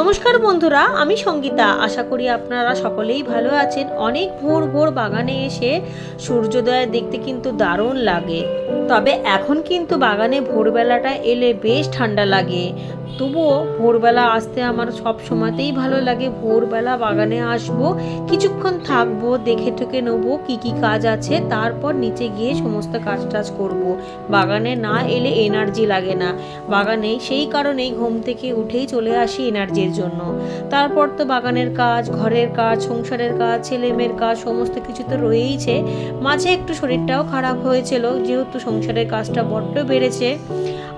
নমস্কার বন্ধুরা, আমি সঙ্গীতা। আশা করি আপনারা সকলেই ভালো আছেন। অনেক ভোর ভোর বাগানে এসে সূর্যোদয় দেখতে কিন্তু দারুণ লাগে। তবে এখন কিন্তু বাগানে ভোরবেলাটা এলে বেশ ঠান্ডা লাগে। তবুও ভোরবেলা আসতে আমার সব সময়তেই ভালো লাগে। ভোরবেলা বাগানে আসব, কিছুক্ষণ থাকব, দেখে ঠেকে নেব কি কি কাজ আছে, তারপর নিচে গিয়ে সমস্ত কাজ টাজ করব। বাগানে না এলে এনার্জি লাগে না। বাগানে সেই কারণেই ঘুম থেকে উঠেই চলে আসি এনার্জির জন্য। তারপর তো বাগানের কাজ, ঘরের কাজ, সংসারের কাজ, ছেলেমেয়ের কাজ, সমস্ত কিছু তো রয়েইছে। মাঝে একটু শরীরটাও খারাপ হয়েছিল, যেহেতু সংসারের কাজটা বড্ড বেড়েছে।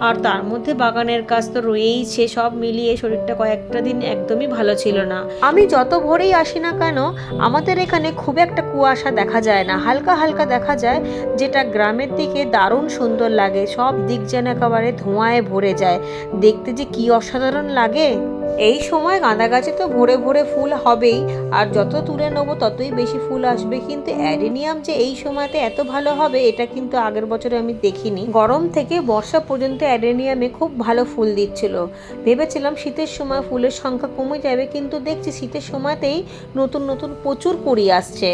আর তার মধ্যে বাগানের কাজ তো রয়েইছে, সব মিলিয়ে শরীরটা কয়েকটা দিন একদমই ভালো ছিল না। আমি যত ভোরেই আসি না কেন, আমাদের এখানে খুব একটা কুয়াশা দেখা যায় না। হালকা হালকা দেখা যায়, যেটা গ্রামের দিকে দারুণ সুন্দর লাগে। সব দিক যেন একেবারে ধোঁয়ায় ভরে যায়। দেখতে যে কি অসাধারণ লাগে! এই সময় গাঁদা গাছে তো ভোরে ভোরে ফুল হবেই, আর যত তুলে নেব ততই বেশি ফুল আসবে। কিন্তু অ্যাডেনিয়াম যে এই সময়তে এত ভালো হবে, এটা কিন্তু আগের বছরে আমি দেখিনি। গরম থেকে বর্ষা পর্যন্ত অ্যাডেনিয়ামে খুব ভালো ফুল দিচ্ছিল। ভেবেছিলাম শীতের সময় ফুলের সংখ্যা কমে যাবে, কিন্তু দেখছি শীতের সময়তেই নতুন নতুন প্রচুর কুড়ি আসছে।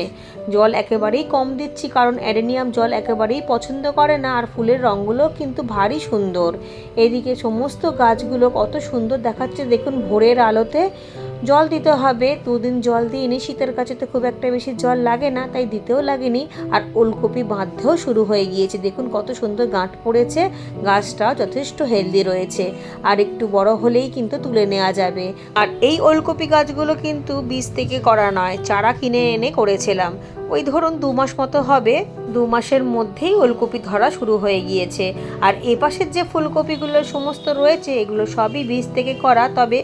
জল একেবারেই কম দিচ্ছি, কারণ অ্যাডেনিয়াম জল একেবারেই পছন্দ করে না, আর ফুলের রঙগুলো কিন্তু ভারী সুন্দর। এদিকে সমস্ত গাছগুলো কত সুন্দর দেখাচ্ছে, দেখুন ভোরের আলোতে জল দিতে হবে। দুদিন জল দিইনি, শীতের কাছে তো খুব একটা বেশি জল লাগে না, তাই দিতেও লাগেনি। আর ওলকপি বাঁধতেও শুরু হয়ে গিয়েছে। দেখুন কত সুন্দর গাঁট পড়েছে, গাছটাও যথেষ্ট হেলদি রয়েছে। আর একটু বড় হলেই কিন্তু তুলে নেওয়া যাবে। আর এই ওলকপি গাছগুলো কিন্তু বীজ থেকে করা নয়, চারা কিনে এনে করেছিলাম। ওই ধরুন দু মাস মতো হবে, দু মাসের মধ্যেই ওলকপি ধরা শুরু হয়ে গিয়েছে। আর এপাশের যে ফুলকপিগুলো সমস্ত রয়েছে, এগুলো সবই বীজ থেকে করা, তবে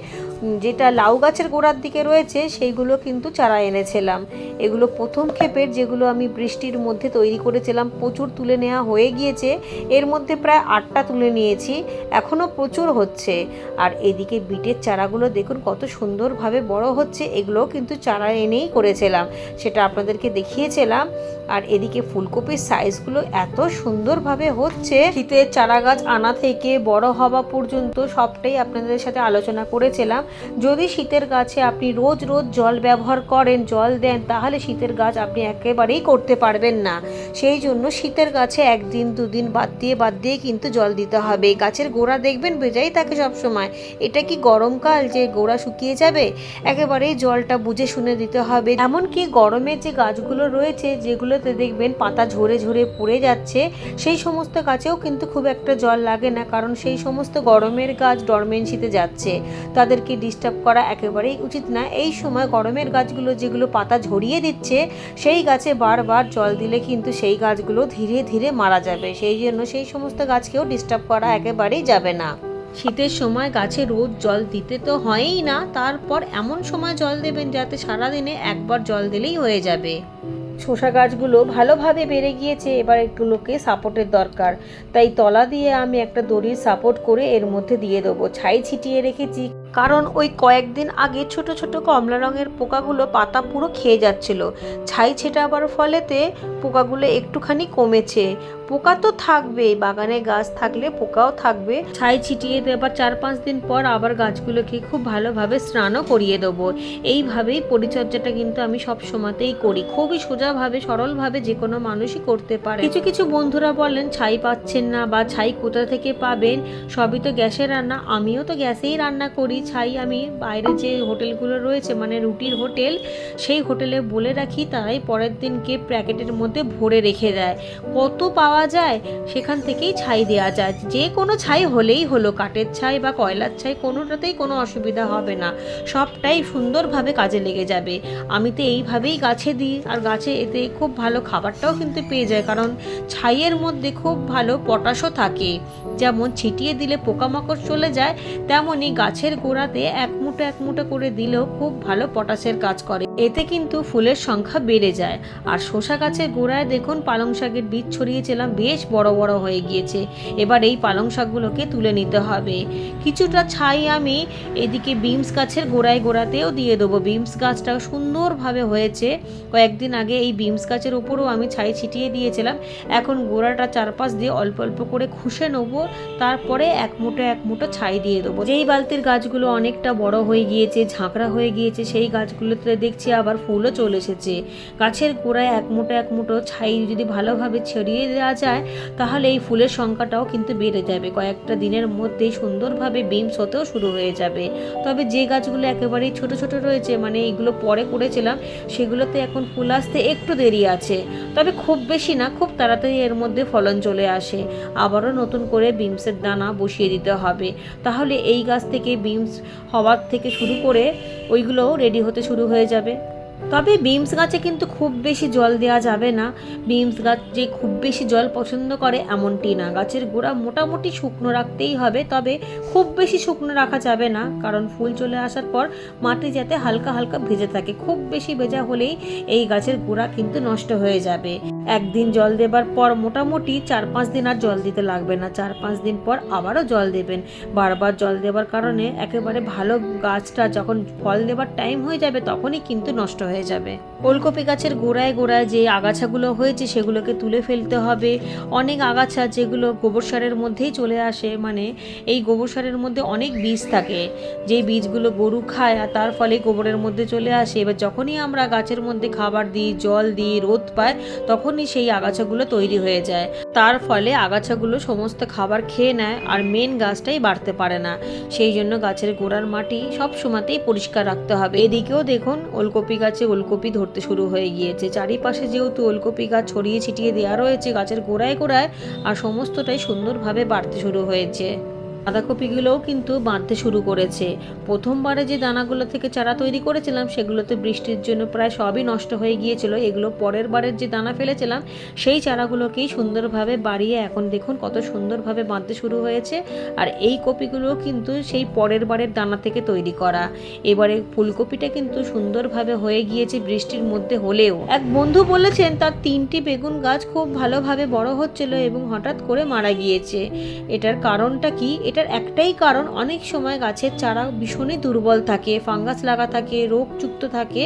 যেটা লাউ গাছের গোড়ার দিকে রয়েছে, সেইগুলো কিন্তু চারা এনেছিলাম। এগুলো প্রথম ক্ষেপের যেগুলো আমি বৃষ্টির মধ্যে তৈরি করেছিলাম, প্রচুর তুলে নেওয়া হয়ে গিয়েছে। এর মধ্যে প্রায় আটটা তুলে নিয়েছি, এখনও প্রচুর হচ্ছে। আর এদিকে বিটের চারাগুলো দেখুন কত সুন্দরভাবে বড় হচ্ছে, এগুলোও কিন্তু চারা এনেই করেছিলাম। সেটা আপনাদেরকে দেখিয়েছিলাম। আর এদিকে ফুলকপির সাইজগুলো এত সুন্দরভাবে হচ্ছে, শীতের চারা গাছ আনা থেকে বড় হওয়া পর্যন্ত সবটাই আপনাদের সাথে আলোচনা করেছিলাম। যদি শীতের গাছে আপনি রোজ রোজ জল ব্যবহার করেন, জল দেন, তাহলে শীতের গাছ আপনি একেবারেই করতে পারবেন না। সেই জন্য শীতের গাছে একদিন, দুদিন বাদ দিয়ে বাদ দিয়ে কিন্তু জল দিতে হবে। গাছের গোড়া দেখবেন বেজাই থাকে সবসময়। এটা কি গরমকাল যে গোড়া শুকিয়ে যাবে? একেবারেই জলটা বুঝে শুনে দিতে হবে। এমনকি গরমের যে গাছগুলো রয়েছে, যেগুলোতে দেখবেন পাতা ঝরে ঝরে পড়ে যাচ্ছে, সেই সমস্ত গাছেও কিন্তু খুব একটা জল লাগে না, কারণ সেই সমস্ত গরমের গাছ ডরমেন্সিতে যাচ্ছে। তাদেরকে ডিস্টার্ব করা একেবারেই উচিত না। এই সময় গরমের গাছগুলো যেগুলো পাতা ঝরিয়ে দিচ্ছে, সেই গাছে বারবার জল দিলে কিন্তু সেই গাছগুলো ধীরে ধীরে মারা যাবে। সেই জন্য সেই সমস্ত গাছকেও ডিস্টার্ব করা একেবারেই যাবে না। শীতের সময় গাছে রোজ জল দিতে তো হয়ই না, তারপর এমন সময় জল দেবেন যাতে সারাদিনে একবার জল দিলেই হয়ে যাবে। শসা গাছগুলো ভালোভাবে বেড়ে গিয়েছে, এবার এগুলোকে সাপোর্টের দরকার। তাই তলা দিয়ে আমি একটা দড়ির সাপোর্ট করে এর মধ্যে দিয়ে দেবো। ছাই ছিটিয়ে রেখেছি। কারণ ওই কয়েকদিন আগে ছোট ছোট কমলা রঙের পোকাগুলো পাতা পুরো খেয়ে যাচ্ছিল। ছাই ছেটাবার ফলেতে পোকাগুলো একটুখানি কমেছে। পোকা তো থাকবেই, বাগানে গাছ থাকলে পোকাও থাকবে। ছাই ছিটিয়ে দেবার চার পাঁচ দিন পর আবার গাছগুলোকে খুব ভালোভাবে স্নানও করিয়ে দেবো। এইভাবেই পরিচর্যাটা কিন্তু আমি সব সময়তেই করি। খুবই সোজাভাবে, সরলভাবে যে কোনো মানুষই করতে পারে। কিছু কিছু বন্ধুরা বলেন, ছাই পাচ্ছেন না বা ছাই কোথা থেকে পাবেন? সবই তো গ্যাসে রান্না। আমিও তো গ্যাসেই রান্না করি। ছাই আমি বাইরে যে হোটেলগুলো রয়েছে মানে রুটির হোটেল, সেই হোটেলে বলে রাখি, তারাই পরের দিনকে প্যাকেটের মধ্যে ভরে রেখে দেয়। কত পাওয়া যায়, সেখান থেকেই ছাই দেওয়া যায়। যে কোনো ছাই হলেই হলো, কাঠের ছাই বা কয়লার ছাই, কোনোটাতেই কোনো অসুবিধা হবে না। সবটাই সুন্দরভাবে কাজে লেগে যাবে। আমি তো এইভাবেই গাছে দিই, আর গাছে এতে খুব ভালো খাবারটাও কিন্তু পেয়ে যায়, কারণ ছাইয়ের মধ্যে খুব ভালো পটাশও থাকে। যেমন ছিটিয়ে দিলে পোকামাকড় চলে যায় তেমনই গাছের গোড়াতে এক মুঠো এক মুঠো করে দিলেও খুব ভালো পটাশের কাজ করে। এতে কিন্তু ফুলের সংখ্যা বেড়ে যায়। আর শসা গাছের গোড়ায় দেখুন পালং শাকের বীজ ছড়িয়েছিলাম বেশ বড় বড় হয়ে গিয়েছে। এবার এই পালং শাকগুলোকে তুলে নিতে হবে। কিছুটা ছাই আমি এদিকে বিমস গাছের গোড়ায় গোড়াতেও দিয়ে দেবো। বিমস গাছটা সুন্দরভাবে হয়েছে। কয়েকদিন আগে এই বিমস গাছের উপরও আমি ছাই ছিটিয়ে দিয়েছিলাম। এখন গোড়াটা চারপাশ দিয়ে অল্প অল্প করে খুশে নেব। তারপরে এক মুঠো এক মুঠো ছাই দিয়ে দেবো। যেই বালতির গাছগুলো অনেকটা বড় হয়ে গিয়েছে, ঝাঁকড়া হয়ে গিয়েছে, সেই গাছগুলোতে দেখছি আবার ফুলও চলে এসেছে। গাছের গোড়ায় এক মুঠো এক মুঠো ছাই যদি ভালোভাবে ছড়িয়ে দেওয়া যায়, তাহলে এই ফুলের সংখ্যাটাও কিন্তু বেড়ে যাবে। কয়েকটা দিনের মধ্যেই সুন্দরভাবে বিমস হতেও শুরু হয়ে যাবে। তবে যে গাছগুলো একেবারেই ছোট ছোট রয়েছে মানে এইগুলো পরে করেছিলাম, সেগুলোতে এখন ফুল আসতে একটু দেরি আছে। তবে খুব বেশি না, খুব তাড়াতাড়ি এর মধ্যে ফলন চলে আসে। আবারও নতুন করে বিমসের দানা বসিয়ে দিতে হবে। তাহলে এই গাছ থেকে বিমস হওয়ার থেকে শুরু করে ওইগুলোও রেডি হতে শুরু হয়ে যাবে। তবে বিমস গাছে কিন্তু খুব বেশি জল দেওয়া যাবে না। বিমস গাছ যে খুব বেশি জল পছন্দ করে এমনটি না গাছের গোড়া মোটামুটি শুকনো রাখতেই হবে, তবে খুব বেশি শুকনো রাখা যাবে না, কারণ ফুল চলে আসার পর মাটি যাতে হালকা হালকা ভেজে থাকে। খুব বেশি ভেজা হলেই এই গাছের গোড়া কিন্তু নষ্ট হয়ে যাবে। একদিন জল দেবার পর মোটামুটি চার পাঁচ দিন আর জল দিতে লাগবে না। চার পাঁচ দিন পর আবারও জল দেবেন। বারবার জল দেওয়ার কারণে একেবারে ভালো গাছটা যখন ফল দেবার টাইম হয়ে যাবে, তখনই কিন্তু নষ্ট হয়ে যাবে। ওলকপি গাছের গোড়ায় গোড়ায় যে আগাছাগুলো হয়েছে সেগুলোকে তুলে ফেলতে হবে। অনেক আগাছা যেগুলো গোবর সারের মধ্যেই চলে আসে মানে এই গোবর সারের মধ্যে অনেক বীজ থাকে। যেই বীজগুলো গরু খায় আর তার ফলে গোবরের মধ্যে চলে আসে। এবার যখনই আমরা গাছের মধ্যে খাবার দিই, জল দিই, রোদ পায় তখনই সেই আগাছাগুলো তৈরি হয়ে যায়। তার ফলে আগাছাগুলো সমস্ত খাবার খেয়ে নেয় আর মেন গাছটাই বাড়তে পারে না। সেই জন্য গাছের গোড়ার মাটি সব সময়তেই পরিষ্কার রাখতে হবে। এদিকেও দেখুন, ওলকপি গাছে ওলকপি ধরতে শুরু হয়ে গিয়েছে। চারিপাশে যেহেতু ওলকপি গাছ ছড়িয়ে ছিটিয়ে দেওয়া রয়েছে, গাছের গোড়ায় গোড়ায়, আর সমস্তটাই সুন্দরভাবে বাড়তে শুরু হয়েছে। বাঁধাকপিগুলোও কিন্তু বাঁধতে শুরু করেছে। প্রথমবারে যে দানাগুলো থেকে চারা তৈরি করেছিলাম, সেগুলোতে বৃষ্টির জন্য প্রায় সবই নষ্ট হয়ে গিয়েছিল। এগুলো পরের বারের যে দানা ফেলেছিলাম, সেই চারাগুলোকেই সুন্দরভাবে বাড়িয়ে এখন দেখুন কত সুন্দরভাবে বাঁধতে শুরু হয়েছে। আর এই কপিগুলো কিন্তু সেই পরের বারের দানা থেকে তৈরি করা। এবারে ফুলকপিটা কিন্তু সুন্দরভাবে হয়ে গিয়েছে বৃষ্টির মধ্যে হলেও। এক বন্ধু বলেছেন, তার তিনটি বেগুন গাছ খুব ভালোভাবে বড় হচ্ছিল এবং হঠাৎ করে মারা গিয়েছে। এটার কারণটা কি? এটার একটাই কারণ, অনেক সময় গাছের চারা ভীষণই দুর্বল থাকে, ফাঙ্গাস লাগা থাকে, রোগযুক্ত থাকে।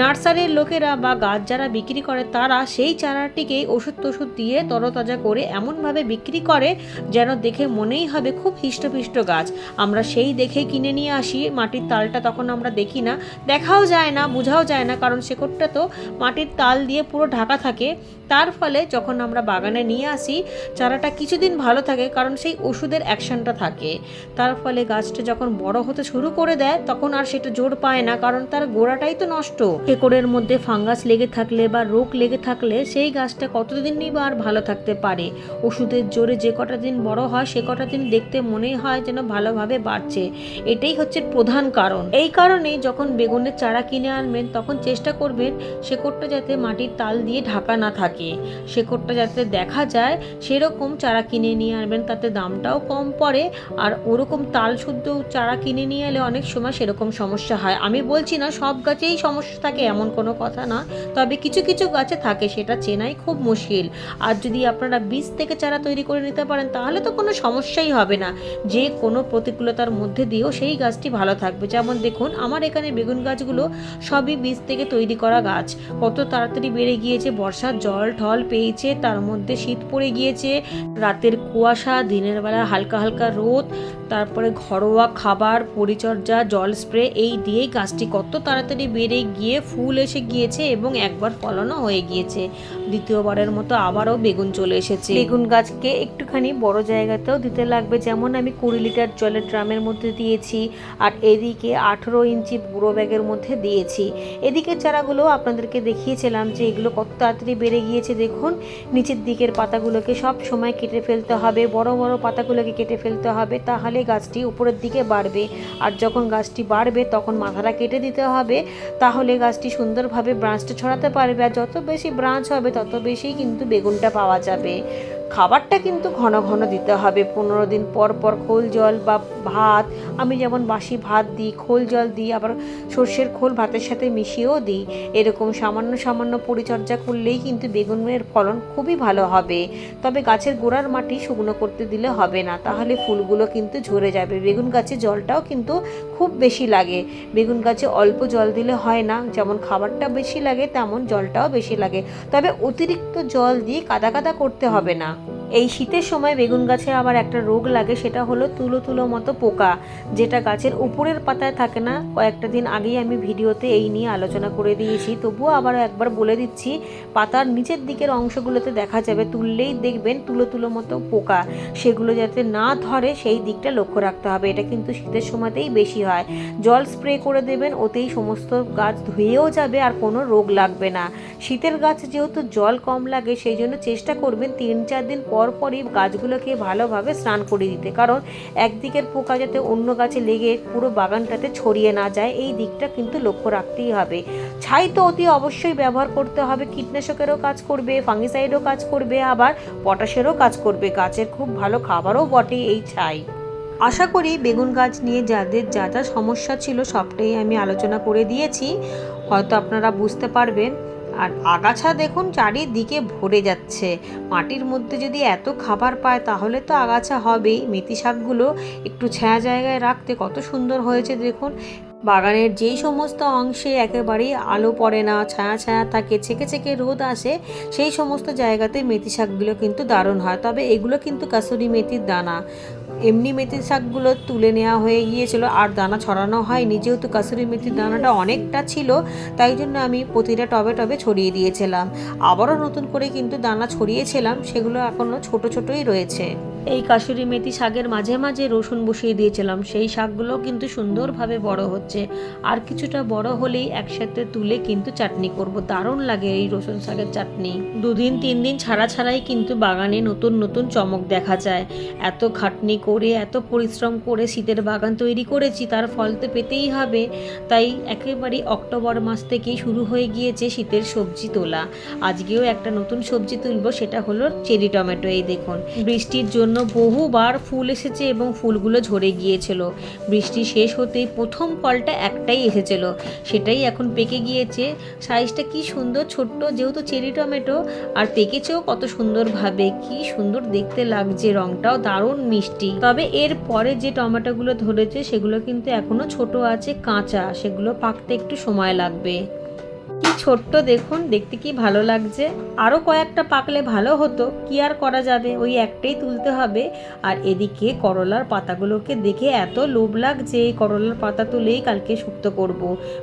নার্সারির লোকেরা বা গাছ যারা বিক্রি করে, তারা সেই চারাটিকে ওষুধ টষুধ দিয়ে তরতাজা করে এমনভাবে বিক্রি করে যেন দেখে মনেই হবে খুব হিষ্টপিষ্ট গাছ। আমরা সেই দেখে কিনে নিয়ে আসি, মাটির তালটা তখন আমরা দেখি না। দেখাও যায় না, বোঝাও যায় না, কারণ শেকড়টা তো মাটির তাল দিয়ে পুরো ঢাকা থাকে। তার ফলে যখন আমরা বাগানে নিয়ে আসি, চারাটা কিছুদিন ভালো থাকে কারণ সেই ওষুধের অ্যাকশনটা থাকে। তার ফলে গাছটা যখন বড় হতে শুরু করে দেয়, তখন আর সেটা জোর পায় না কারণ তার গোড়াটাই তো নষ্ট। শেকড়ের মধ্যে ফাঙ্গাস লেগে থাকলে বা রোগ লেগে থাকলে সেই গাছটা কতদিনই বা আর ভালো থাকতে পারে। ওষুধের জোরে যে কটা দিন বড় হয়, সে কটা দিন দেখতে মনেই হয় যেন ভালোভাবে বাড়ছে। এটাই হচ্ছে প্রধান কারণ। এই কারণেই যখন বেগুনের চারা কিনে আনবেন, তখন চেষ্টা করবেন শেকড়টা যাতে মাটির তাল দিয়ে ঢাকা না থাকে। শেকড়টা যাতে দেখা যায়, সেরকম চারা কিনে নিয়ে আনবেন, তাতে দামটাও কম পড়ে আর ওরকম তাল শুদ্ধ চারা কিনে নিয়ে এলে অনেক সময় সেরকম সমস্যা হয়। আমি বলছি না, সব গাছেই সমস্যা থাকে, এমন কোনো কথা না। তবে কিছু কিছু গাছে থাকে, সেটা চেনাই খুব মুশকিল। আর যদি আপনারা বীজ থেকে চারা তৈরি করে নিতে পারেন, তাহলে তো কোনো সমস্যাই হবে না। যে কোনো প্রতিকূলতার মধ্যে দিয়েও সেই গাছটি ভালো থাকবে। যেমন দেখুন, আমার এখানে বেগুন গাছগুলো সবই বীজ থেকে তৈরি করা গাছ। কত তাড়াতাড়ি বেড়ে গিয়েছে, বর্ষার জল ঢল পেয়েছে, তার মধ্যে শীত পড়ে গিয়েছে, রাতের কুয়াশা, দিনের বেলা হালকা হালকা রোদ, তারপরে ঘরোয়া খাবার, পরিচর্যা, জল স্প্রে, এই দিয়েই গাছটি কত তাড়াতাড়ি বেড়ে গিয়ে ফুল এসে গিয়েছে এবং একবার ফলনও হয়ে গিয়েছে। দ্বিতীয়বারের মতো আবারও বেগুন চলে এসেছে। বেগুন গাছকে একটুখানি বড় জায়গাতেও দিতে লাগবে, যেমন আমি কুড়ি লিটার জলের ড্রামের মধ্যে দিয়েছি, আর এদিকে আঠেরো ইঞ্চি বুড়ো ব্যাগের মধ্যে দিয়েছি। এদিকে চারাগুলো আপনাদেরকে দেখিয়েছিলাম যে এগুলো কত তাড়াতাড়ি বেড়ে গিয়েছে, দেখুন। নিচের দিকের পাতাগুলোকে সব সময় কেটে ফেলতে হবে, বড় বড় পাতাগুলোকে কেটে ফেলতে হবে, তাহলে গাছটি উপরের দিকে বাড়বে। আর যখন গাছটি বাড়বে, তখন মাথাটা কেটে দিতে হবে, তাহলে গাছটি সুন্দরভাবে ব্রাঞ্চটা ছড়াতে পারবে। আর যত বেশি ব্রাঞ্চ হবে, তত বেশি কিন্তু বেগুনটা পাওয়া যাবে। খাবারটা কিন্তু ঘন ঘন দিতে হবে। পনেরো দিন পর পর খোল জল বা ভাত, আমি যেমন বাসি ভাত দিই, খোল জল দিই, আবার সর্ষের খোল ভাতের সাথে মিশিয়েও দিই। এরকম সামান্য সামান্য পরিচর্যা করলেই কিন্তু বেগুনের ফলন খুবই ভালো হবে। তবে গাছের গোড়ার মাটি শুকনো করতে দিলে হবে না, তাহলে ফুলগুলো কিন্তু ঝরে যাবে। বেগুন গাছে জলটাও কিন্তু খুব বেশি লাগে। বেগুন গাছে অল্প জল দিলে হয় না, যেমন খাবারটা বেশি লাগে তেমন জলটাও বেশি লাগে। তবে অতিরিক্ত জল দিয়ে কাদা কাদা করতে হবে না। Bye. এই শীতের সময় বেগুন গাছে আবার একটা রোগ লাগে, সেটা হলো তুলো তুলো মতো পোকা, যেটা গাছের উপরের পাতায় থাকে না। কয়েকটা দিন আগেই আমি ভিডিওতে এই নিয়ে আলোচনা করে দিয়েছি। তবুও আবার একবার বলে দিচ্ছি, পাতার নিচের দিকের অংশগুলোতে দেখা যাবে, তুললেই দেখবেন তুলো তুলো মতো পোকা। সেগুলো যাতে না ধরে, সেই দিকটা লক্ষ্য রাখতে হবে। এটা কিন্তু শীতের সময়তেই বেশি হয়। জল স্প্রে করে দেবেন, ওতেই সমস্ত গাছ ধুয়েও যাবে আর কোনো রোগ লাগবে না। শীতের গাছ যেহেতু জল কম লাগে, সেই জন্য চেষ্টা করবেন তিন চার দিন পর পরই গাছগুলোকে ভালোভাবে স্নান করে দিতে। কারণ একদিকের পোকা যাতে অন্য গাছে লেগে পুরো বাগানটাতে ছড়িয়ে না যায়, এই দিকটা কিন্তু লক্ষ্য রাখতেই হবে। ছাই তো অতি অবশ্যই ব্যবহার করতে হবে, কীটনাশকেরও কাজ করবে, ফাঙ্গিসাইডও কাজ করবে, আবার পটাশেরও কাজ করবে। গাছের খুব ভালো খাবারও বটে এই ছাই। আশা করি বেগুন গাছ নিয়ে যাদের যা যা সমস্যা ছিল সবটাই আমি আলোচনা করে দিয়েছি। হয়তো আপনারা বুঝতে পারবেন। আর আগাছা দেখুন চারিদিকে ভরে যাচ্ছে। মাটির মধ্যে যদি এত খাবার পায় তাহলে তো আগাছা হবেই। মেথি শাকগুলো একটু ছায়া জায়গায় রাখতে কত সুন্দর হয়েছে দেখুন। বাগানের যেই সমস্ত অংশে একেবারেই আলো পড়ে না, ছায়া ছায়া থাকে, ছেকে ছেকে রোদ আসে, সেই সমস্ত জায়গাতে মেথি শাকগুলো কিন্তু দারুণ হয়। তবে এগুলো কিন্তু কাসুরি মেথির দানা। এমনি মেথি শাকগুলো তুলে নেওয়া হয়ে গিয়েছিল, আর দানা ছড়ানো হয়নি। যেহেতু কাসুরি মেথির দানাটা অনেকটা ছিল, তাই জন্য আমি প্রতিটা টবে টবে ছড়িয়ে দিয়েছিলাম। আবারও নতুন করে কিন্তু দানা ছড়িয়েছিলাম, সেগুলো এখনও ছোট ছোটই রয়েছে। এই কাসুরি মেথি শাকের মাঝে মাঝে রসুন বসিয়ে দিয়েছিলাম। সেই শাকগুলো কিন্তু সুন্দরভাবে বড় হচ্ছে। আর কিছুটা বড় হলেই একসাথে তুলে কিন্তু চাটনি করব। দারুণ লাগে এই রসুন শাকের চাটনি। দুদিন, তিন দিন ছাড়া ছাড়াই কিন্তু বাগানে নতুন নতুন চমক দেখা যায়। এত খাটনি করে, এত পরিশ্রম করে শীতের বাগান তৈরি করেছি, তার ফল তো পেতেই হবে। তাই একেবারেই অক্টোবর মাস থেকেই শুরু হয়ে গিয়েছে শীতের সবজি তোলা। আজকেও একটা নতুন সবজি তুলবো, সেটা হলো চেরি টমেটো, এই দেখুন। বৃষ্টির জন্য বহুবার ফুল এসেছে এবং ফুলগুলো ঝরে গিয়েছিল। বৃষ্টি শেষ হতেই প্রথম ফলটা একটাই এসেছিল। সেটাই এখন পেকে গিয়েছে। সাইজটা কি সুন্দর ছোট্ট, যেহেতু চেরি টমেটো, আর পেকেছেও কত সুন্দরভাবে। কি সুন্দর দেখতে লাগছে, রংটাও দারুণ মিষ্টি। তবে এর পরে যে টমেটোগুলো ধরেছে, সেগুলো কিন্তু এখনও ছোট আছে, কাঁচা। সেগুলো পাকতে একটু সময় লাগবে। ছোট্ট দেখুন, দেখতে কি ভালো লাগছে। আরও কয়েকটা পাকলে ভালো হতো। কি আর করা যাবে? ওই একটাই তুলতে হবে। আর এদিকে করলার পাতাগুলোকে দেখে এত লোভ লাগছে, এই করলার পাতা তুলেই কালকে শুক্তো করব।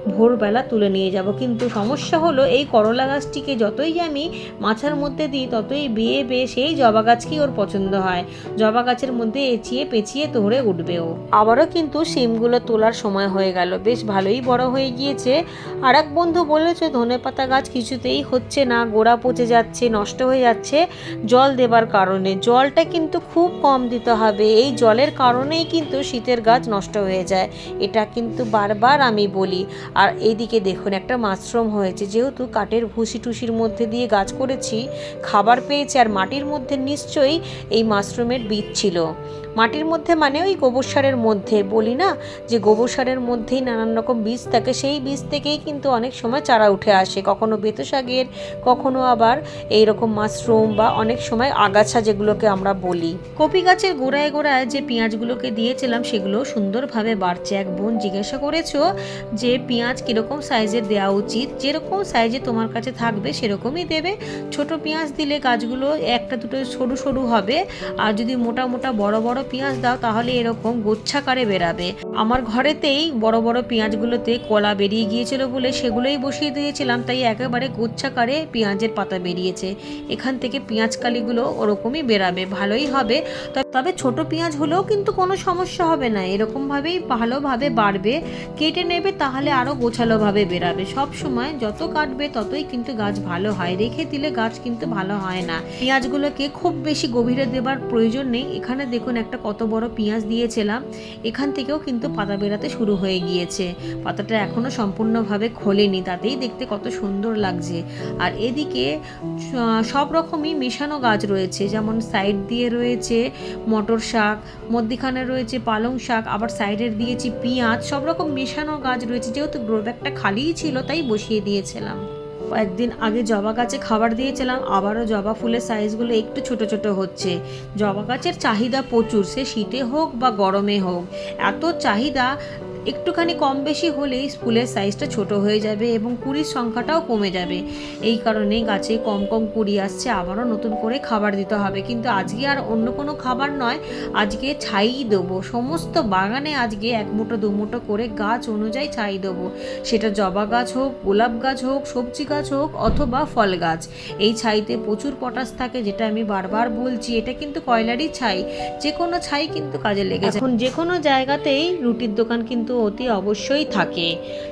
ভোরবেলা তুলে নিয়ে যাব। কিন্তু সমস্যা হলো, এই করলা গাছটিকে যতই আমি মাছার মধ্যে দিই, ততই বেয়ে বেয়ে সেই জবা গাছকেই ওর পছন্দ হয়। জবা গাছের মধ্যে এচিয়ে পেঁচিয়ে ধরে উঠবেও আবারও কিন্তু সিমগুলো তোলার সময় হয়ে গেল। বেশ ভালোই বড় হয়ে গিয়েছে। আর এক বন্ধু বলেছে, ধনে পাতা গাছ কিছুতেই হচ্ছে না, গোড়া পচে যাচ্ছে, নষ্ট হয়ে যাচ্ছে, জল দেবার কারণে। জলটা কিন্তু খুব কম দিতে হবে। এই জলের কারণেই কিন্তু শীতের গাছ নষ্ট হয়ে যায়। এটা কিন্তু বারবার আমি বলি। আর এইদিকে দেখুন, একটা মাশরুম হয়েছে। যেহেতু কাঠের ভুসি টুসির মধ্যে দিয়ে গাছ করেছি, খাবার পেয়েছে আর মাটির মধ্যে নিশ্চয়ই এই মাশরুমের বীজ ছিল। মাটির মধ্যে মানে ওই গোবর সারের মধ্যে বলি না? যে গোবর সারের মধ্যেই নানান রকম বীজ থাকে, সেই বীজ থেকেই কিন্তু অনেক সময় চারা উঠে আসে। কখনো বেতো কখনো আবার এই রকম মাশরুম বা অনেক সময় আগাছা যেগুলোকে আমরা বলি। কপি গাছের গোড়ায় গোড়ায় যে পেঁয়াজগুলোকে দিয়েছিলাম সেগুলো সুন্দরভাবে বাড়ছে। এক বোন জিজ্ঞাসা করেছ যে, পেঁয়াজ কীরকম সাইজের দেওয়া উচিত? যেরকম সাইজে তোমার কাছে থাকবে, সেরকমই দেবে। ছোট পেঁয়াজ দিলে গাছগুলো একটা দুটো সরু সরু হবে। আর যদি মোটা মোটা বড় বড় পেঁয়াজ দাও, তাহলে এরকম গোচ্ছাকারে বেরাবে আমার ঘরেতেই বড় বড় পেঁয়াজগুলোতে কলা বেরিয়ে গিয়েছিল বলে সেগুলোই বসিয়ে দিয়েছিলাম তাই একেবারে গোচ্ছাকারে পেঁয়াজের পাতা বেরিয়েছে। এখান থেকে পেঁয়াজ কালিগুলো ওরকমই বেরাবে, ভালোই হবে। তবে ছোট পেঁয়াজ হলেও কিন্তু কোনো সমস্যা হবে না, এরকমভাবেই ভালোভাবে বাড়বে। কেটে নেবে তাহলে আরও গোছালোভাবে বেরাবে। সব সময় যত কাটবে ততই কিন্তু গাছ ভালো হয়। রেখে দিলে গাছ কিন্তু ভালো হয় না। পেঁয়াজগুলোকে খুব বেশি গভীরে দেবার প্রয়োজন নেই। এখানে দেখুন একটা কত বড় পেঁয়াজ দিয়েছিলাম। এখান থেকেও কিন্তু পাতা বেরাতে শুরু হয়ে গিয়েছে। পাতাটা এখনও সম্পূর্ণভাবে খোলেনি, তাতেই দেখতে কত সুন্দর লাগছে। আর এদিকে সব রকমই মেশানো গাছ রয়েছে, যেমন সাইড দিয়ে রয়েছে মটর শাক, মধ্যিখানে রয়েছে পালং শাক, আবার সাইডের দিয়েছি পেঁয়াজ, সব রকম মেশানো গাছ রয়েছে, যেহেতু গ্রো ব্যাগটা খালিই ছিল, তাই বসিয়ে দিয়েছিলাম। একদিন আগে জবা গাছে খাবার দিয়েছিলাম, আবারও জবা ফুলের সাইজগুলো একটু ছোট ছোট হচ্ছে। জবা গাছের চাহিদা প্রচুর, সে শীতে হোক বা গরমে হোক, এত চাহিদা একটুখানি কম বেশি হলেই ফুলের সাইজটা ছোট হয়ে যাবে এবং কুড়ির সংখ্যাটাও কমে যাবে। এই কারণেই গাছে কম কম কুড়ি আসছে, আবারও নতুন করে খাবার দিতে হবে। কিন্তু আজকে আর অন্য কোনো খাবার নয়, আজকে ছাই দেবো। সমস্ত বাগানে আজকে এক মুঠো, দু মুঠো করে গাছ অনুযায়ী ছাই দেবো। সেটা জবা গাছ হোক, গোলাপ গাছ হোক, সবজি গাছ হোক, অথবা ফল গাছ। এই ছাইতে প্রচুর পটাশ থাকে, যেটা আমি বারবার বলছি। এটা কিন্তু কয়লারই ছাই। যে কোনো ছাই কিন্তু কাজে লেগেছে এখন যে কোনো জায়গাতেই রুটির দোকান কিন্তু অতি অবশ্যই থাকে।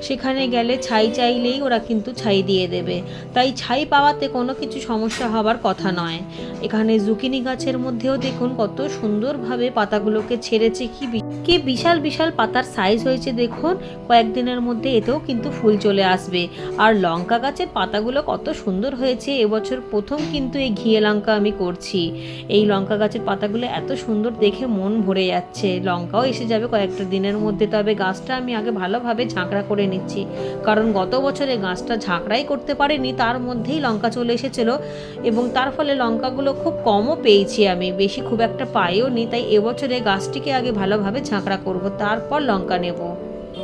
সেখানে গেলে ছাই চাইলেই ওরা কিন্তু ছাই দিয়ে দেবে। তাই ছাই পাওয়াতে কোনো কিছু সমস্যা হবার কথা নয়। এখানে জুকিনি গাছের মধ্যেও দেখুন কত সুন্দরভাবে পাতাগুলোকে ছেড়েছে, কি কি বিশাল বিশাল পাতার সাইজ হয়েছে দেখুন। কয়েকদিনের মধ্যে এতেও কিন্তু ফুল চলে আসবে। আর লঙ্কা গাছের পাতাগুলো কত সুন্দর হয়েছে, এবছর প্রথম কিন্তু এই ঘিয়ে লঙ্কা আমি করছি। এই লঙ্কা গাছের পাতাগুলো এত সুন্দর দেখে মন ভরে যাচ্ছে। লঙ্কাও এসে যাবে কয়েকটা দিনের মধ্যে, তবে গাছটা আমি আগে ভালোভাবে ঝাঁকড়া করে নিচ্ছি। কারণ গত বছরে গাছটা ঝাঁকড়াই করতে পারেনি, তার মধ্যেই লঙ্কা চলে এসেছিল এবং তার ফলে লঙ্কাগুলো খুব কমও পেয়েছি আমি। বেশি খুব একটা পাইও নি তাই এবছরে গাছটিকে আগে ভালোভাবে ঝাঁকড়া করব, তারপর লঙ্কা নেব।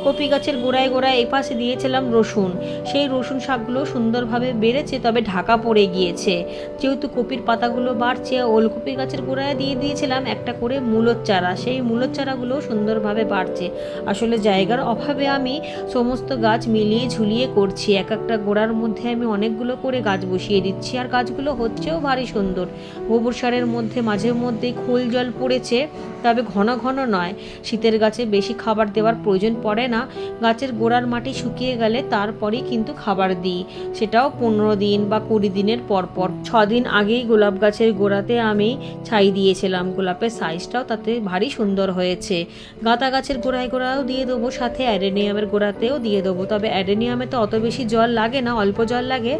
কপি গাছের গোড়ায় গোড়ায় এই পাশে দিয়েছিলাম রসুন। সেই রসুন শাকগুলো সুন্দরভাবে বেড়েছে, তবে ঢাকা পড়ে গিয়েছে। যেহেতু কপির পাতাগুলো বাড়ছে, ওলকপি গাছের গোড়ায় দিয়ে দিয়েছিলাম একটা করে মূলোর চারা। সেই মূলোর চারাগুলো সুন্দরভাবে বাড়ছে। আসলে জায়গার অভাবে আমি সমস্ত গাছ মিলিয়ে ঝুলিয়ে করছি। এক একটা গোড়ার মধ্যে আমি অনেকগুলো করে গাছ বসিয়ে দিচ্ছি, আর গাছগুলো হচ্ছেও ভারী সুন্দর। গোবর সারের মধ্যে মাঝে মধ্যে খোল জল পড়েছে, তবে ঘন ঘন নয়। শীতের গাছে বেশি খাবার দেওয়ার প্রয়োজন পড়ে না। গাছের গোড়ার মাটি শুকিয়ে গেলে তারপরেই কিন্তু খাবার দিই। সেটাও পনেরো দিন বা কুড়ি দিনের পর পর ছ দিন আগেই গোলাপ গাছের গোড়াতে আমি ছাই দিয়েছিলাম। গোলাপের সাইজটাও তাতে ভারী সুন্দর হয়েছে। গাঁদা গাছের গোড়ায় গোড়াও দিয়ে দেবো, সাথে অ্যাডেনিয়ামের গোড়াতেও দিয়ে দেবো। তবে অ্যাডেনিয়ামে তো অত বেশি জল লাগে না, অল্প জল লাগে।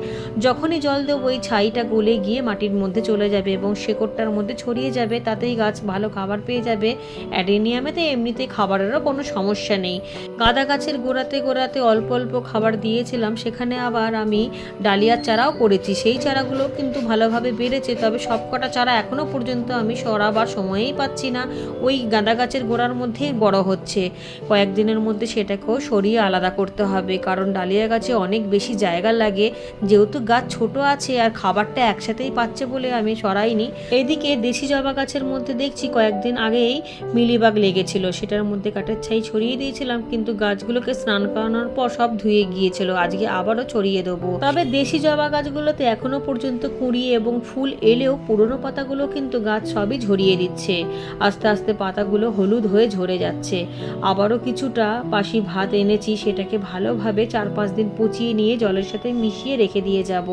যখনই জল দেবো ওই ছাইটা গলে গিয়ে মাটির মধ্যে চলে যাবে এবং শেকড়টার মধ্যে ছড়িয়ে যাবে। তাতেই গাছ ভালো খাবার পেয়ে যাবে। অ্যাডেনিয়ামেতে এমনিতেই খাবারেরও কোনো সমস্যা নেই। গাঁদা গাছের গোড়াতে গোড়াতে অল্প অল্প খাবার দিয়েছিলাম, সেখানে আবার আমি ডালিয়ার চারাও করেছি। সেই চারাগুলো কিন্তু ভালোভাবে বেড়েছে, তবে সবকটা চারা এখনও পর্যন্ত আমি সরাবার সময়ই পাচ্ছি না। ওই গাঁদা গাছের গোড়ার মধ্যেই বড় হচ্ছে। কয়েকদিনের মধ্যে সেটাকেও সরিয়ে আলাদা করতে হবে, কারণ ডালিয়া গাছে অনেক বেশি জায়গা লাগে। যেহেতু গাছ ছোট আছে আর খাবারটা একসাথেই পাচ্ছে বলে আমি সরাইনি। এদিকে দেশি জবা গাছের মধ্যে দেখছি কয়েকদিন আগেই মিলিবাগ লেগেছিল, সেটার মধ্যে কাঠের ছাই ছড়িয়ে দিয়েছিলাম, কিন্তু গাছগুলোকে স্নান করানোর পর সব ধুয়ে গিয়েছিল। আজকে আবারও ছড়িয়ে দেবো। তবে দেশি জবা গাছগুলোতে এখনও পর্যন্ত কুড়ি এবং ফুল এলেও পুরনো পাতাগুলো কিন্তু গাছ সবই ঝরিয়ে দিচ্ছে। আস্তে আস্তে পাতাগুলো হলুদ হয়ে ঝরে যাচ্ছে। আবারও কিছুটা বাসি ভাত এনেছি, সেটাকে ভালোভাবে চার পাঁচ দিন পচিয়ে নিয়ে জলের সাথে মিশিয়ে রেখে দিয়ে যাব।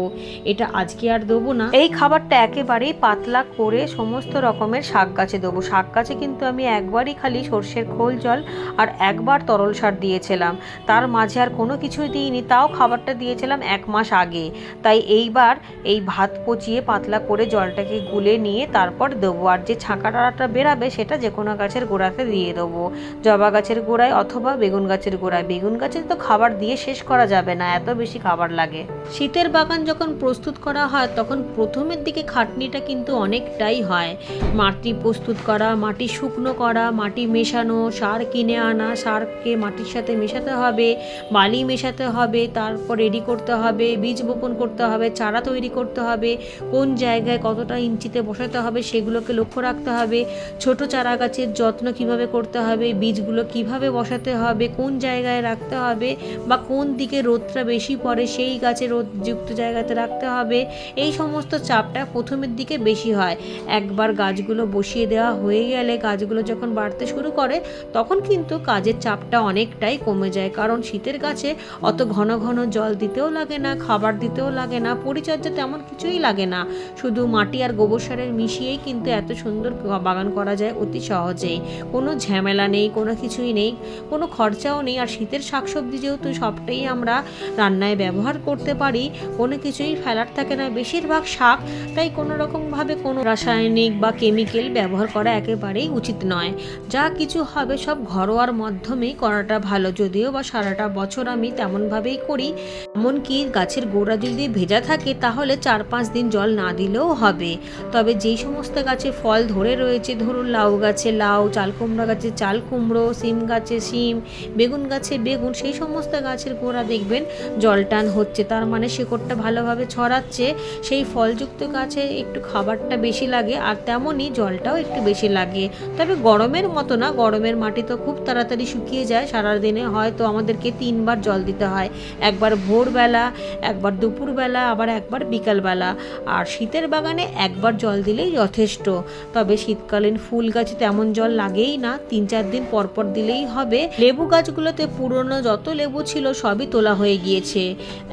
এটা আজকে আর দেবো না। এই খাবারটা একেবারেই পাতলা করে সমস্ত রকমের শাক গাছে দেবো। শাক গাছে কিন্তু আমি একবারই খালি সর্ষের খোল, জল আর একবার তরল সার দিয়েছিলাম। তার মাঝে আর কোনো কিছুই দিইনি, তাও খাবারটা দিয়েছিলাম এক মাস আগে। তাই এইবার এই ভাত পচিয়ে পাতলা করে জলটাকে গুলে নিয়ে তারপর দেবো। আর যে ছাঁকাটাটা বেরাবে, সেটা যে কোনো গাছের গোড়াতে দিয়ে দেবো। জবা গাছের গোড়ায় অথবা বেগুন গাছের গোড়ায়। বেগুন গাছে তো খাবার দিয়ে শেষ করা যাবে না, এত বেশি খাবার লাগে। শীতের বাগান যখন প্রস্তুত করা হয়, তখন প্রথমের দিকে খাটনিটা কিন্তু অনেকটাই হয়। মাটি প্রস্তুত করা, মাটি শুকনো করা, মাটি মেশানো, সার কিনে আনা, সারকে মাটির সাথে মেশাতে হবে, বালি মেশাতে হবে, তারপর রেডি করতে হবে, বীজ বপন করতে হবে, চারা তৈরি করতে হবে, কোন জায়গায় কতটা ইঞ্চিতে বসাতে হবে সেগুলোকে লক্ষ্য রাখতে হবে, ছোট চারা গাছের যত্ন কীভাবে করতে হবে, বীজগুলো কীভাবে বসাতে হবে, কোন জায়গায় রাখতে হবে বা কোন দিকে রোদটা বেশি পড়ে সেই গাছে রোদযুক্ত জায়গাতে রাখতে হবে, এই সমস্ত চাপটা প্রথমের দিকে বেশি হয়। একবার গাছগুলো বসিয়ে দেওয়া হয়ে গেলে গাছগুলো যখন বাড়তে শুরু করে তখন কিন্তু কাজের চাপটা অনেকটাই কমে যায়, কারণ শীতের গাছে অত ঘন ঘন জল দিতেও লাগে না, খাবার দিতেও লাগে না, পরিচর্যা তেমন কিছুই লাগে না। শুধু মাটি আর গোবর সারের মিশিয়েই কিন্তু এত সুন্দর বাগান করা যায় অতি সহজেই। কোনো ঝামেলা নেই, কোনো কিছুই নেই, কোনো খরচাও নেই। আর শীতের শাকসবজি যেহেতু সবটাই আমরা রান্নায় ব্যবহার করতে পারি, কোনো কিছুই ফেলার থাকে না। বেশিরভাগ শাক তাই কোনো রকমভাবে কোনো রাসায়নিক বা কেমিক্যাল ব্যবহার করা একেবারেই উচিত নয়। যা কিছু হবে সব ঘরোয়ার মাধ্যমেই করাটা করাটা ভালো যদিও বা সারাটা বছর আমি তেমনভাবেই করি। এমনকি গাছের গোড়া যদি ভেজা থাকে তাহলে চার পাঁচ দিন জল না দিলেও হবে। তবে যেই সমস্ত গাছে ফল ধরে রয়েছে, ধরুন লাউ গাছে লাউ চাল কুমড়া গাছে চাল কুমড়ো সিম গাছে সিম, বেগুন গাছে বেগুন, সেই সমস্ত গাছের গোড়া দেখবেন জল টান হচ্ছে। তার মানে শিকড়টা ভালোভাবে ছড়াচ্ছে। সেই ফলযুক্ত গাছে একটু খাবারটা বেশি লাগে আর তেমনই জলটাও একটু বেশি লাগে। তবে গরমের মতো না, গরমের মাটি তো খুব তাড়াতাড়ি শুকিয়ে যায় সারাদিনে হয়তো আমাদেরকে তিনবার জল দিতে হয়। একবার ভোরবেলা, একবার দুপুরবেলা, আবার একবার বিকালবেলা। আর শীতের বাগানে একবার জল দিলেই যথেষ্ট। তবে শীতকালীন ফুল গাছে তেমন জল লাগেই না। তিন চার দিন পর পর দিলেই হবে। লেবু গাছগুলোতে পুরনো যত লেবু ছিল সবই তোলা হয়ে গিয়েছে।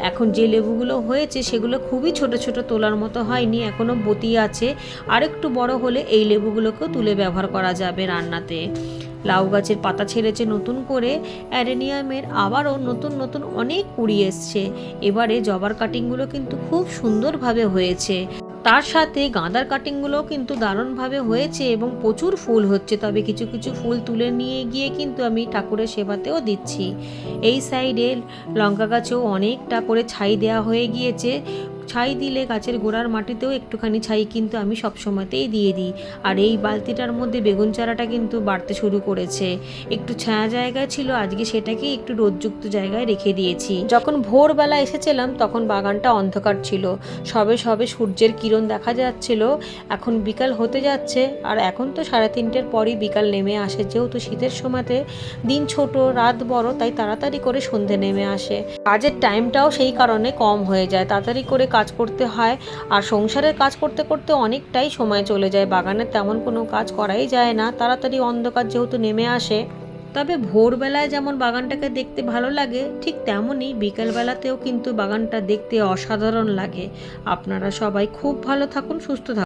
এখন যে লেবুগুলো হয়েছে সেগুলো খুবই ছোট ছোট তোলার মতো হয়নি, এখনও বতি আছে। আর একটু বড় হলে এই লেবুগুলোকেও তুলে ব্যবহার করা যাবে রান্নাতে। লাউ গাছের পাতা ছেড়েছে নতুন করে, অ্যারেনিয়ামের আবারও নতুন নতুন অনেক কুড়ি এসছে। এবারে জবার কাটিংগুলো কিন্তু খুব সুন্দরভাবে হয়েছে। তার সাথে গাঁদার কাটিংগুলোও কিন্তু দারুণভাবে হয়েছে এবং প্রচুর ফুল হচ্ছে। তবে কিছু কিছু ফুল তুলে নিয়ে গিয়ে কিন্তু আমি ঠাকুরের সেবাতেও দিচ্ছি। এই সাইডে লঙ্কা গাছেও অনেকটা করে ছাই দেওয়া হয়ে গিয়েছে। ছাই দিলে গাছের গোড়ার মাটিতেও একটুখানি ছাই কিন্তু আমি সব সময়তেই দিয়ে দিই। আর এই বালতিটার মধ্যে বেগুন চারাটা কিন্তু বাড়তে শুরু করেছে। একটু ছায়া জায়গায় ছিল, আজকে সেটাকে একটু রোদযুক্ত জায়গায় রেখে দিয়েছি। যখন ভোরবেলা এসেছিলাম, তখন বাগানটা অন্ধকার ছিল। সবে সবে সূর্যের কিরণ দেখা যাচ্ছিল। এখন বিকাল হতে যাচ্ছে, আর এখন তো সাড়ে তিনটের পরই বিকাল নেমে আসে। যেহেতু শীতের সময়তে দিন ছোট, রাত বড়, তাই তাড়াতাড়ি করে সন্ধে নেমে আসে। কাজের টাইমটাও সেই কারণে কম হয়ে যায়। তাড়াতাড়ি করে কাজ করতে হয়। আর সংসারের কাজ করতে করতে অনেকটাই সময় চলে যায়। বাগানে তেমন কোনো কাজ করাই যায় না। তাড়াতাড়ি অন্ধকার যেহেতু নেমে আসে। তবে ভোরবেলায় যেমন বাগানটাকে দেখতে ভালো লাগে, ঠিক তেমনই বিকেলবেলাতেও কিন্তু বাগানটা দেখতে অসাধারণ লাগে। আপনারা সবাই খুব ভালো থাকুন, সুস্থ থাকুন।